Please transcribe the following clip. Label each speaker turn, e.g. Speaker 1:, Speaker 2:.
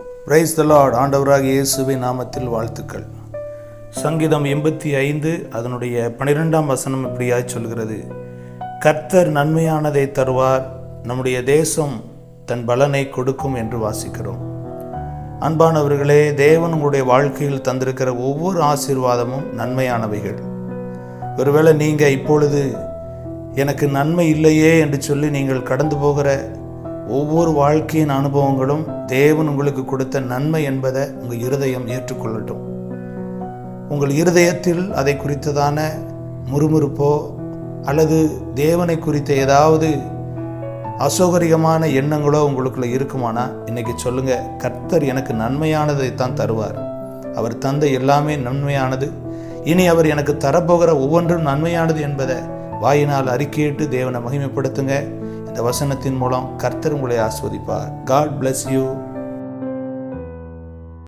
Speaker 1: Price தலாட் ஆண்டவராக இயேசுவின் நாமத்தில் வாழ்த்துக்கள். சங்கீதம் எண்பத்தி ஐந்து அதனுடைய பனிரெண்டாம் வசனம் இப்படியாய் சொல்கிறது. கர்த்தர் நன்மையானதை தருவார் நம்முடைய தேசம் தன் பலனை கொடுக்கும் என்று வாசிக்கிறோம். அன்பானவர்களே தேவன் உங்களுடைய வாழ்க்கையில் தந்திருக்கிற ஒவ்வொரு ஆசீர்வாதமும் நன்மையானவைகள். ஒருவேளை நீங்கள் இப்பொழுது எனக்கு நன்மை இல்லையே என்று சொல்லி நீங்கள் கடந்து போகிற ஒவ்வொரு வாழ்க்கையின் அனுபவங்களும் தேவன் உங்களுக்கு கொடுத்த நன்மை என்பதை உங்கள் இருதயம் ஏற்றுக்கொள்ளட்டும். உங்கள் இருதயத்தில் அதை குறித்ததான முறுமுறுப்போ அல்லது தேவனை குறித்த ஏதாவது அசௌகரியமான எண்ணங்களோ உங்களுக்குள்ள இருக்குமானா இன்னைக்கு சொல்லுங்க கர்த்தர் எனக்கு நன்மையானதை தான் தருவார். அவர் தந்த எல்லாமே நன்மையானது. இனி அவர் எனக்கு தரப்போகிற ஒவ்வொன்றும் நன்மையானது என்பதை வாயினால் அறிக்கையிட்டு தேவனை மகிமைப்படுத்துங்க. இந்த வசனத்தின் மூலம் கர்த்தர் உங்களை ஆஸ்வதிப்பார். God bless you